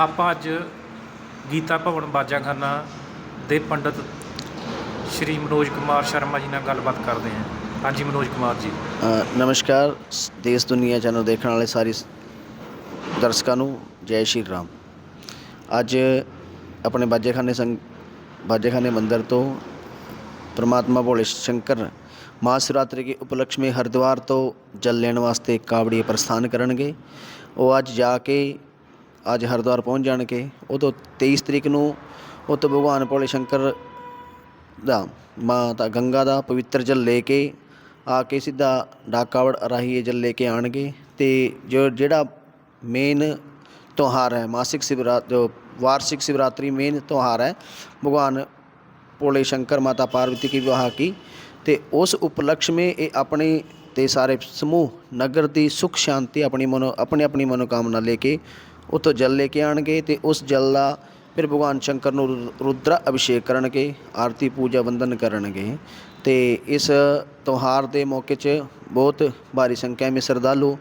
ਆਪਾਂ ਅੱਜ ਗੀਤਾ ਭਵਨ ਬਾਜਾਖਾਨਾ ਦੇ ਪੰਡਤ ਸ਼੍ਰੀ ਮਨੋਜ ਕੁਮਾਰ ਸ਼ਰਮਾ ਜੀ ਨਾਲ ਗੱਲਬਾਤ ਕਰਦੇ ਹਾਂ। ਹਾਂਜੀ, ਮਨੋਜ ਕੁਮਾਰ ਜੀ। ਨਮਸਕਾਰ। ਸ- ਦੇਸ਼, ਦੁਨੀਆ ਚੈਨਲ ਦੇਖਣ ਵਾਲੇ ਸਾਰੇ ਦਰਸ਼ਕਾਂ ਨੂੰ ਜੈ ਸ਼੍ਰੀ ਰਾਮ। ਅੱਜ ਆਪਣੇ ਬਾਜੇਖਾਨੇ ਸੰਗ, ਬਾਜੇਖਾਨੇ ਮੰਦਿਰ ਤੋਂ ਪ੍ਰਮਾਤਮਾ ਭੋਲੇ ਸ਼ੰਕਰ ਮਹਾਸ਼ਿਵਰਾਤਰੀ ਦੇ ਉਪਲਕਸ਼ ਮੇ ਹਰਿਦੁਆਰ ਤੋਂ ਜਲ ਲੈਣ ਵਾਸਤੇ ਕਾਵੜੀ ਪ੍ਰਸਥਾਨ ਕਰਨਗੇ। ਉਹ ਅੱਜ ਜਾ ਕੇ ਅੱਜ ਹਰਿਦੁਆਰ ਪਹੁੰਚ ਜਾਣਗੇ। ਤੋਂ 23 ਤਰੀਕ ਨੂੰ ਉੱਥੇ ਭਗਵਾਨ ਭੋਲੇ ਸ਼ੰਕਰ ਦਾ ਮਾਤਾ ਗੰਗਾ ਦਾ ਪਵਿੱਤਰ ਜਲ ਲੈ ਕੇ ਆ ਕੇ ਸਿੱਧਾ ਡਾਕਾਵੜ ਰਾਹੀਂ ਜਲ ਲੈ ਕੇ ਆਣਗੇ ਤੇ ਜੋ ਜਿਹੜਾ ਮੇਨ ਤਿਉਹਾਰ ਹੈ, ਮਾਸਿਕ ਸਿਵਰਾਤ ਜੋ ਵਾਰਸ਼ਿਕ ਸ਼ਿਵਰਾਤਰੀ ਮੇਨ ਤਿਉਹਾਰ ਹੈ, ਭਗਵਾਨ ਭੋਲੇ ਸ਼ੰਕਰ ਮਾਤਾ ਪਾਰਵਤੀ ਕੀ ਵਿਆਹ ਕੀ ਤੇ ਉਸ ਉਪਲਕਸ਼ ਮੇ ਇਹ ਆਪਣੇ ਤੇ ਸਾਰੇ ਸਮੂਹ ਨਗਰ ਦੀ ਸੁਖ ਸ਼ਾਂਤੀ ਆਪਣੀ ਮਨੋ ਆਪਣੀ ਆਪਣੀ ਮਨੋਕਾਮਨਾ ਲੈ ਕੇ ਉੱਥੋਂ ਜਲ ਲੈ ਕੇ ਆਣਗੇ ਤੇ ਉਸ ਜਲ ਦਾ ਫਿਰ ਭਗਵਾਨ ਸ਼ੰਕਰ ਨੂੰ ਰੁ- ਰੁਦਰਾ ਅਭਿਸ਼ੇਕ ਕਰਨਗੇ, ਆਰਤੀ ਪੂਜਾ ਵੰਦਨ ਕਰਨਗੇ ਤੇ ਇਸ ਤਿਉਹਾਰ ਦੇ ਮੌਕੇ 'ਚ ਬਹੁਤ ਭਾਰੀ ਸੰਖਿਆ ਵਿੱਚ ਸ਼ਰਧਾਲੂ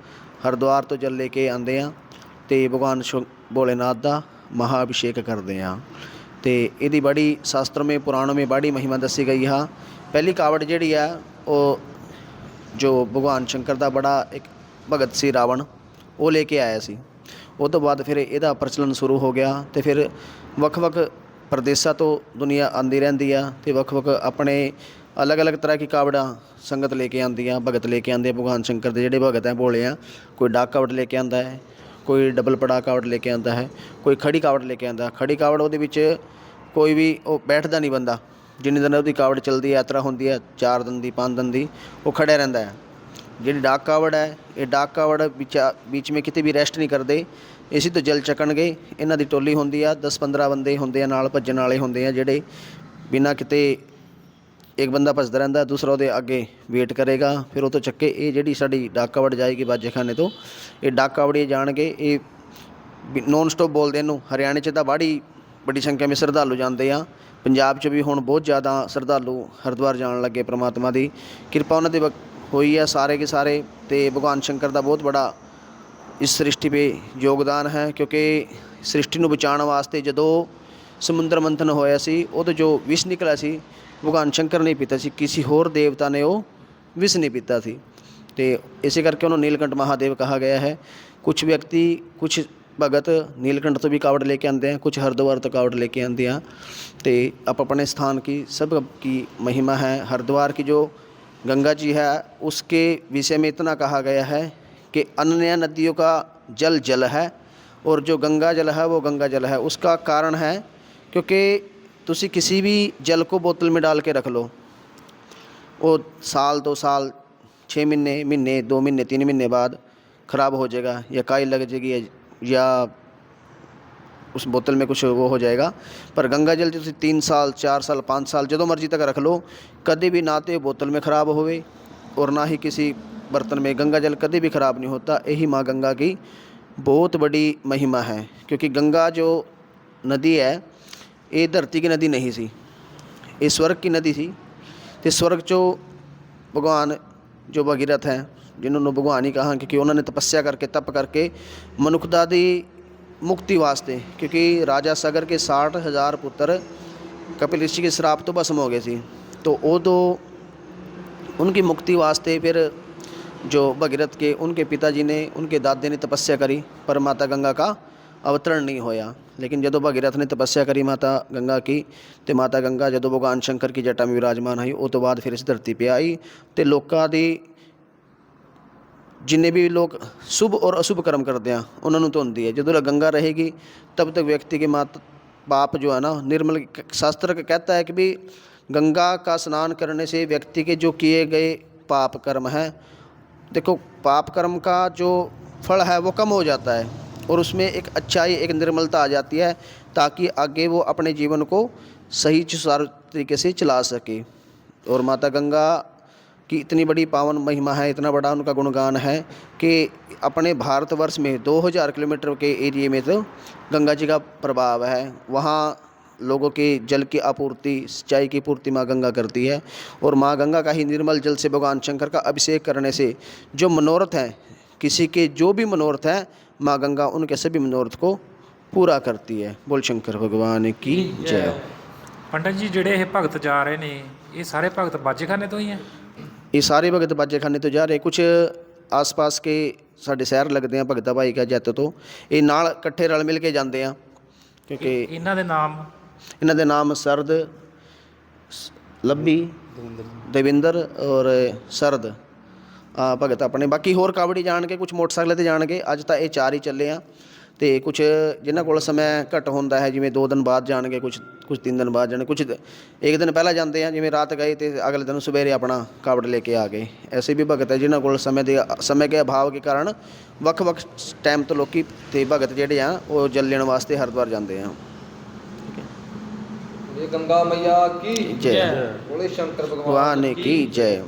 ਹਰਿਦੁਆਰ ਤੋਂ ਜਲ ਲੈ ਕੇ ਆਉਂਦੇ ਆ ਤੇ ਭਗਵਾਨ ਸ਼ੁ- ਭੋਲੇਨਾਥ ਦਾ ਮਹਾ ਅਭਿਸ਼ੇਕ ਕਰਦੇ ਆ ਤੇ ਇਹਦੀ ਬੜੀ ਸ਼ਾਸਤਰ ਮੇ ਪੁਰਾਣੋਂ ਮੇ ਬੜੀ ਮਹਿਮਾ ਦੱਸੀ ਗਈ ਹੈ ਪਹਿਲੀ ਕਾਵੜ ਜਿਹੜੀ ਆ, ਉਹ ਜੋ ਭਗਵਾਨ ਸ਼ੰਕਰ ਦਾ ਬੜਾ ਇੱਕ ਭਗਤ ਸੀ ਰਾਵਣ, ਉਹ ਲੈ ਕੇ ਆਇਆ ਸੀ। ਉਹ ਤੋਂ ਬਾਅਦ ਫਿਰ ਇਹਦਾ ਪ੍ਰਚਲਨ ਸ਼ੁਰੂ ਹੋ ਗਿਆ ਅਤੇ ਫਿਰ ਵੱਖ-ਵੱਖ ਪ੍ਰਦੇਸ਼ਾਂ ਤੋਂ ਦੁਨੀਆ ਆਉਂਦੀ ਰਹਿੰਦੀ ਆ ਅਤੇ ਵੱਖ-ਵੱਖ ਆਪਣੇ ਅਲੱਗ-ਅਲੱਗ ਤਰ੍ਹਾਂ ਕੀ ਕਾਵੜਾਂ ਸੰਗਤ ਲੈ ਕੇ ਆਉਂਦੀਆਂ, ਭਗਤ ਲੈ ਕੇ ਆਉਂਦੇ ਆ, ਭਗਵਾਨ ਸ਼ੰਕਰ ਦੇ ਜਿਹੜੇ ਭਗਤ ਹੈ ਭੋਲੇ ਆ, ਕੋਈ ਡਾਕ ਕਾਵੜ ਲੈ ਕੇ ਆਉਂਦਾ ਹੈ, ਕੋਈ ਡਬਲ ਪੜਾ ਕਾਵੜ ਲੈ ਕੇ ਆਉਂਦਾ ਹੈ, ਕੋਈ ਖੜੀ ਕਾਵੜ ਲੈ ਕੇ ਆਉਂਦਾ, ਖੜੀ ਕਾਵੜ ਉਹਦੇ ਵਿੱਚ ਕੋਈ ਵੀ ਉਹ ਬੈਠਦਾ ਨਹੀਂ ਬੰਦਾ, ਜਿੰਨੇ ਦਿਨ ਉਹਦੀ ਕਾਵੜ ਚੱਲਦੀ ਹੈ, ਯਾਤਰਾ ਹੁੰਦੀ ਹੈ, ਚਾਰ ਦਿਨ ਦੀ, ਪੰਜ ਦਿਨ ਦੀ, ਉਹ ਖੜਿਆ ਰਹਿੰਦਾ ਹੈ। ਜਿਹੜੀ ਡਾਕ ਕਾਵੜ ਹੈ, ਇਹ ਡਾਕ ਕਾਵੜ ਵਿੱਚ ਵਿੱਚ ਮੇ ਕਿਤੇ ਵੀ ਰੈਸਟ ਨਹੀਂ ਕਰਦੇ। ਇਹ ਤੋਂ ਜਲ ਚੱਕਣਗੇ। ਇਹਨਾਂ ਦੀ ਟੋਲੀ ਹੁੰਦੀ ਆ 10 15 ਬੰਦੇ ਹੁੰਦੇ ਆ, ਨਾਲ ਭੱਜਣ ਵਾਲੇ ਹੁੰਦੇ ਆ, ਜਿਹੜੇ ਬਿਨਾਂ ਕਿਤੇ ਇੱਕ ਬੰਦਾ ਭੱਜਦਾ ਰਹਿੰਦਾ, ਦੂਸਰਾ ਉਹਦੇ ਅੱਗੇ ਵੇਟ ਕਰੇਗਾ। ਫਿਰ ਉਹ ਤੋਂ ਚੱਕੇ ਇਹ ਜਿਹੜੀ ਸਾਡੀ ਡਾਕ ਕਾਵੜ ਜਾਏਗੀ ਬਾਜੇਖਾਨੇ ਤੋਂ, ਇਹ ਡਾਕ ਕਾਵੜੀ ਜਾਣਗੇ। ਇਹ ਨੌਨ ਸਟਾਪ ਬੋਲਦੇ ਇਹਨੂੰ। ਹਰਿਆਣੇ 'ਚ ਤਾਂ ਬਾੜੀ ਵੱਡੀ ਸੰਖਿਆ ਵਿੱਚ ਸ਼ਰਧਾਲੂ ਜਾਂਦੇ ਆ। ਪੰਜਾਬ 'ਚ ਵੀ ਹੁਣ ਬਹੁਤ ਜ਼ਿਆਦਾ ਸ਼ਰਧਾਲੂ ਹਰਿਦੁਆਰ ਜਾਣ ਲੱਗੇ ਪ੍ਰਮਾਤਮਾ ਦੀ। ਕਿਰਪਾ ਉਹਨਾਂ ਦੇ ਵਕ- ਹੋਈ ਹੈ ਸਾਰੇ ਕੇ ਸਾਰੇ ਤੇ ਭਗਵਾਨ ਸ਼ੰਕਰ ਦਾ ਬਹੁਤ ਬੜਾ ਇਸ ਸ੍ਰਿਸ਼ਟੀ 'ਤੇ ਯੋਗਦਾਨ ਹੈ ਕਿਉਂਕਿ ਸ੍ਰਿਸ਼ਟੀ ਨੂੰ ਬਚਾਉਣ ਵਾਸਤੇ ਜਦੋਂ ਸਮੁੰਦਰ ਮੰਥਨ ਹੋਇਆ ਸੀ ਉਹਦੇ ਜੋ ਵਿਸ਼ ਨਿਕਲਿਆ ਸੀ ਭਗਵਾਨ ਸ਼ੰਕਰ ਨੇ ਪੀਤਾ ਸੀ ਕਿਸੇ ਹੋਰ ਦੇਵਤਾ ਨੇ ਉਹ ਵਿਸ਼ ਨਹੀਂ ਪੀਤਾ ਸੀ ਤੇ ਇਸੇ ਕਰਕੇ ਉਹਨੂੰ ਨੀਲਕੰਠ ਮਹਾਦੇਵ ਕਹਾ ਗਿਆ ਹੈ ਕੁਝ ਵਿਅਕਤੀ ਕੁਝ ਭਗਤ ਨੀਲਕੰਠ ਤੋਂ ਵੀ ਕਾਵੜ ਲੈ ਕੇ ਆਉਂਦੇ हैं कुछ हरिद्वार तो कावड़ लेके आते हैं तो आप अपने स्थान की सब की महिमा है हरिद्वार की जो गंगा जी है, उसके विषय में इतना कहा गया है कि अन्य नदियों का जल जल है और जो गंगा जल है, वो गंगा जल है। उसका कारण है क्योंकि ਤੁਸੀਂ किसी भी जल को बोतल में डाल के रख लो वो साल दो साल छः महीने महीने, दो महीने, तीन महीने बाद ख़राब हो जाएगा या काई लग जाएगी या- या उस बोतल में कुछ वो हो जाएगा पर गंगा जल ਤੁਸੀਂ 3 ਸਾਲ 4 ਸਾਲ 5 ਸਾਲ ਜਦੋਂ ਮਰਜ਼ੀ ਤੱਕ ਰੱਖ ਲਓ ਕਦੇ ਵੀ ਨਾ ਤੇ बोतल में ख़राब होवे और ना ही किसी बर्तन में गंगा जल कभी भी ख़राब नहीं होता यही माँ गंगा की बहुत बड़ी महिमा है क्योंकि गंगा जो नदी है ये धरती की नदी नहीं सी ये स्वर्ग की नदी ਸੀ ਤੇ ਸਵਰਗ ਚੋਂ ਭਗਵਾਨ ਜੋ ਭਗੀਰਥ ਹੈ ਜਿਨ੍ਹਾਂ ਨੂੰ ਭਗਵਾਨ ਹੀ ਕਹਾਂ ਕਿਉਂਕਿ ਉਹਨਾਂ ਨੇ ਤਪੱਸਿਆ ਕਰਕੇ ਤਪ ਕਰਕੇ ਮਨੁੱਖਤਾ ਦੀ ਮੁਕਤੀ ਵਾਸਤੇ ਕਿਉਂਕਿ ਰਾਜਾ ਸਗਰ ਕੇ 60000 ਪੁੱਤਰ ਕਪਿਲ ਰਿਸ਼ੀ ਕੇ ਸ਼ਰਾਪ ਤੋਂ ਭਸਮ ਹੋ ਗਏ ਸੀ तो ਉਦੋਂ उनकी मुक्ति वास्ते फिर जो भगीरथ के उनके पिताजी ने उनके दादे ने तपस्या करी पर माता गंगा का अवतरण नहीं होया लेकिन ਜਦੋਂ ਭਗੀਰਥ ਨੇ ਤਪੱਸਿਆ ਕਰੀ ਮਾਤਾ ਗੰਗਾ ਕੀ ਤੇ ਮਾਤਾ ਗੰਗਾ ਜਦੋਂ ਭਗਵਾਨ ਸ਼ੰਕਰ ਕੀ ਜਟਾ ਵਿੱਚ ਵਿਰਾਜਮਾਨ ਹੋਈ ਉਹ ਤੋਂ ਬਾਅਦ ਫਿਰ ਇਸ ਧਰਤੀ 'ਤੇ ਆਈ ਤੇ ਲੋਕਾਂ ਦੀ ਜਿੰਨੇ ਵੀ ਲੋਕ शुभ और अशुभ कर्म करते हैं ਉਹਨਾਂ ਨੂੰ ਧੁੰਦੀ ਹੈ ਜਦੋਂ ਤੱਕ गंगा रहेगी तब तक व्यक्ति के मात पाप जो है ना निर्मल शास्त्र का कहता है कि भी गंगा का स्नान करने से व्यक्ति के जो किए गए पाप कर्म हैं देखो पाप कर्म का जो फल है वो कम हो जाता है और उसमें एक अच्छाई एक निर्मलता आ जाती है ताकि आगे वो अपने जीवन को सही सुचारू तरीके से चला सके और माता गंगा की इतनी बड़ी पावन महिमा है इतना बड़ा उनका गुणगान है कि अपने भारतवर्ष में 2000 किलोमीटर के एरिए में तो गंगा जी का प्रभाव है वहाँ लोगों के जल की आपूर्ति सिंचाई की पूर्ति माँ गंगा करती है और माँ गंगा का ही निर्मल जल से भगवान शंकर का अभिषेक करने से जो मनोरथ हैं किसी के जो भी मनोरथ हैं माँ गंगा उनके सभी मनोरथ को पूरा करती है बोल शंकर भगवान की जय ਪੰਡਤ ਜੀ ਜਿਹੜੇ ਇਹ ਭਗਤ ਜਾ ਰਹੇ ਨੇ ਇਹ ਸਾਰੇ ਭਗਤ ਬਾਜੇਖਾਨੇ ਤੋਂ ਹੀ ਇਹ ਸਾਰੇ ਭਗਤ ਬਾਜੇਖਾਨੇ ਤੋਂ ਜਾ ਰਹੇ। ਕੁਝ ਆਸ-ਪਾਸ ਕੇ ਸਾਡੇ ਸ਼ਹਿਰ ਲੱਗਦੇ ਆ ਭਗਤਾ ਭਾਈ ਕਾ ਜੱਤ ਤੋਂ। ਇਹ ਨਾਲ ਇਕੱਠੇ ਰਲ ਮਿਲ ਕੇ ਜਾਂਦੇ ਆ। ਕਿਉਂਕਿ ਇਹਨਾਂ ਦੇ ਨਾਮ? ਇਹਨਾਂ ਦੇ ਨਾਮ ਸਰਦ ਲੱਭੀ ਦੇਵਿੰਦਰ ਔਰ ਸਰਦ। ਆ ਭਗਤ ਆਪਣੇ। ਬਾਕੀ ਹੋਰ ਕਾਵੜੀ ਜਾਣਗੇ ਕੁਝ ਮੋਟਰਸਾਈਕਲ ਤੇ ਜਾਣਗੇ। ਅੱਜ ਤਾਂ ਇਹ ਚਾਰ ਹੀ ਚੱਲੇ ਆ। ਤੇ ਕੁਝ ਜਿਨ੍ਹਾਂ ਕੋਲ ਸਮਾਂ ਘੱਟ ਹੁੰਦਾ ਹੈ ਜਿਵੇਂ 2 ਦਿਨ ਬਾਅਦ ਜਾਣਗੇ ਕੁਝ ਕੁਝ 3 ਦਿਨ ਬਾਅਦ ਜਾਣਗੇ ਕੁਝ ਇੱਕ ਦਿਨ ਪਹਿਲਾਂ ਜਾਂਦੇ ਆ ਜਿਵੇਂ ਰਾਤ ਗਏ ਤੇ ਅਗਲੇ ਦਿਨ ਸਵੇਰੇ ਆਪਣਾ ਕਾਵੜ ਲੈ ਕੇ ਆ ਗਏ। ਐਸੇ ਵੀ ਭਗਤ ਹੈ ਜਿਨ੍ਹਾਂ ਕੋਲ ਸਮੇਂ ਦੇ ਸਮੇਂ ਦੇ ਅਭਾਵ ਦੇ ਕਾਰਨ ਵੱਖ-ਵੱਖ ਟਾਈਮ ਤੋਂ ਲੋਕੀ ਤੇ ਭਗਤ ਜਿਹੜੇ ਆ ਉਹ ਜਲ ਲੈਣ ਵਾਸਤੇ ਹਰਿਦੁਆਰ ਜਾਂਦੇ ਆ। ਇਹ ਗੰਗਾ ਮਈਆ ਕੀ ਜੈ। ਬੋਲੇ ਸ਼ੰਕਰ ਭਗਵਾਨ ਕੀ ਜੈ।